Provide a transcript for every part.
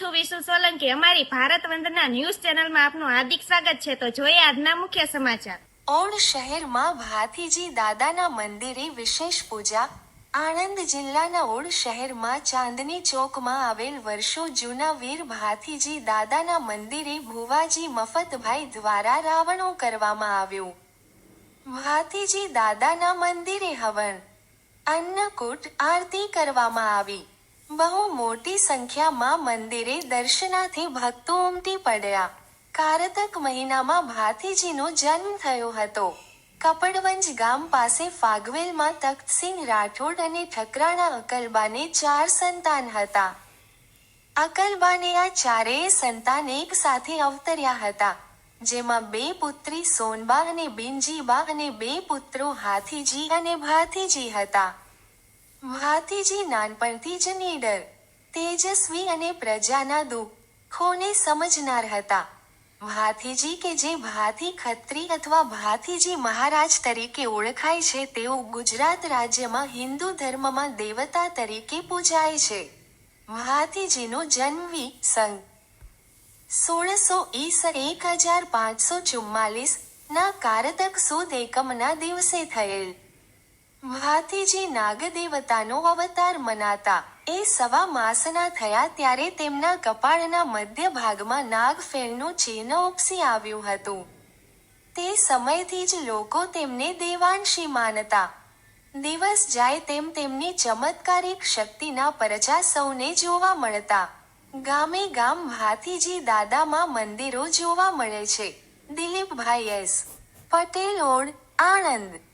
છું વિશુ સોલંકી? અમારી ભારત વંદના ન્યૂઝ ચેનલમાં આપનું હાર્દિક સ્વાગત છે. તો જોઈએ આજના મુખ્ય સમાચાર. ઓડ શહેરમાં ભાથીજી દાદાના મંદિરે વિશેષ પૂજા. આણંદ જિલ્લાના ઓડ શહેરમાં ચાંદની ચોકમાં આવેલ વર્ષો જૂના વીર ભાથીજી દાદાના મંદિરે ભુવાજી મફતભાઈ દ્વારા રાવણો કરવામાં આવ્યું. ભાથીજી દાદાના મંદિરે હવન. અન્નકૂટ આરતી કરવામાં આવી. બહુ મોટી સંખ્યામાં મંદિરે દર્શનાથી ભક્તો ઉમટી પડ્યા. કારતક મહિનામાં ભાથીજીનો જન્મ થયો હતો. કપડવંજ ગામ પાસે ફાગવેલમાં તખ્તસિંહ રાઠોડ અને ઠકરાણા અકલબાને ચાર સંતાન હતા. અકલબાને આ ચારેય સંતાન એક સાથે અવતર્યા હતા. જેમાં બે પુત્રી સોનબા અને બિનજીબા અને બે પુત્રો હાથીજી અને ભાથીજી હતા. ભાથીજી નાનપણથી જ નીડર, તેજસ્વી અને પ્રજાના દુઃખોને સમજનાર હતા. ભાથીજી કે જે ભાથી ખત્રી અથવા ભાથીજી મહારાજ તરીકે ઓળખાય છે, તેઓ ગુજરાત રાજ્યમાં હિન્દુ ધર્મમાં દેવતા તરીકે પૂજાય છે. ભાથીજીનો જન્મ સંગ સોળસો ઈસ એક હજાર પાંચસો ચુમ્માલીસ ના કારતક સુદ એકમના દિવસે થયેલ. ભાથીજી નાગદેવતાનો અવતાર મનાતા. એ સવા માસના થયા ત્યારે તેમના કપાળના મધ્ય ભાગમાં નાગફેણનું ચિહ્ન ઉપસી આવ્યું હતું. તે સમયથી જ લોકો તેમને દેવાંશી માનતા. દિવસ જાય તેમ તેમની ચમત્કારિક શક્તિના પરચા સૌને જોવા મળતા. ગામે ગામ ભાથીજી દાદામાં મંદિરો જોવા મળે છે. Dilipbhai S. Patel Od Anand.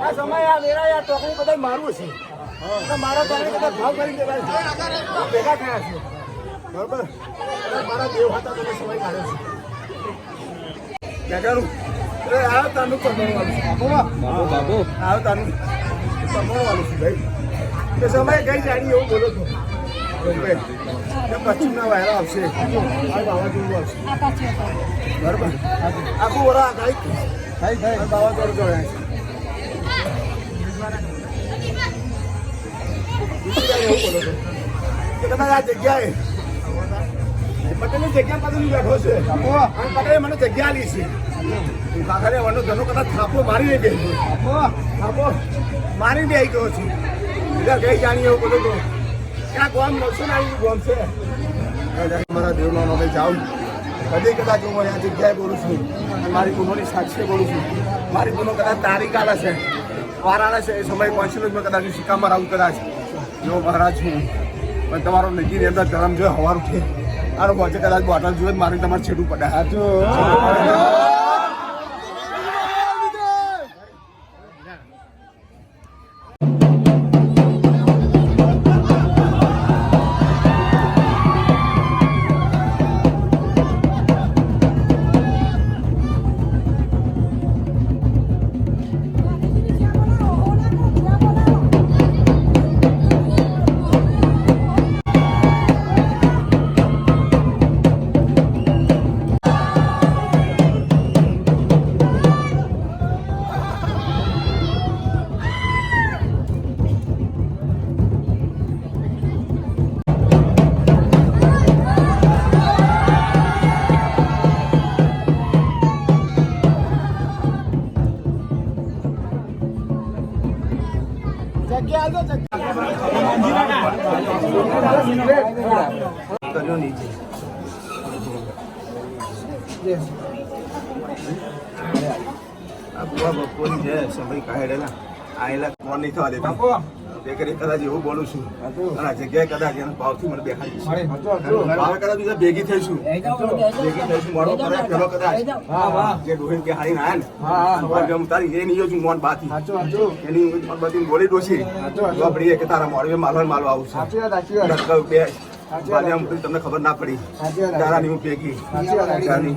આ સમય આ વેરા આ ટોકરી બધા મારવું છે. મારા ટોકરી બધા ભાવ કરી દેવાય ભેગા થયા છે બરોબર? મારા દેવ હતા તમે સમય કાઢે છે. બેટાનું અરે આ તાનું કમાવાનું છે. બાબુ બાબુ. આ તાનું. કમાવાનું છે ભાઈ. સમય કઈ જાણી એવું બોલો છો. પશ્ચિમના વાયરા આવશે. આ વાવાઝોડું આવશે. બરોબર? આખું વરા ગાઈ થાય થાય વાવાઝોડું જોડાય તમે આ જગ્યાએ. પટેલની જગ્યા પાસે બેઠો છે. અને પટેલે મને જગ્યા આલી છે. કાકાને વનો ધનો કદાચ થાપો મારી ગઈ થાપો મારી બે આવી ગયો છું. બીજા કઈ જાણીએ એવું બોલો તો. મારા દેવનો નામે જાઉં. કદી કદાચ હું આ જગ્યાએ બોલું છું. મારી ગુનોની સાક્ષી બોલું છું. મારી ગુનો કદાચ તારીખ આલે છે. વાર આલે છે, એ સમય પહોંચેલો જ મેં કદાચ શિકામાં આવું કદાચ. જો મહારાજ છું પણ તમારો નજીક એમના ધરમ જો હવાર ઉઠે. અને પહોંચે કદાચ બોટલ જોઈએ મારે તમારે છેડું પડે. હા આ બુઆ બપોરી છે સમય કાઢેલા આયેલા કોણ નહીં થવા દેતા. તે કરી કદાચ એવું બોલું છું. અને આ જગ્યાએ કદાચ એના ભાવથી મને દેખાડી ભાવે કદાચ બીજા ભેગી થઈશું. ભેગી થઈશું મોડો કદાચ પેલો કદાચ. જે ડોહીન કે હારી ના ને તારી એ નહીં છું મોન બાથી. એની બોલી ડોસી આપડી કે તારા મોડવે માલવા માલવા આવું છું. બે. તમને ખબર ના પડી. તારાની હું ભેગી. તારાની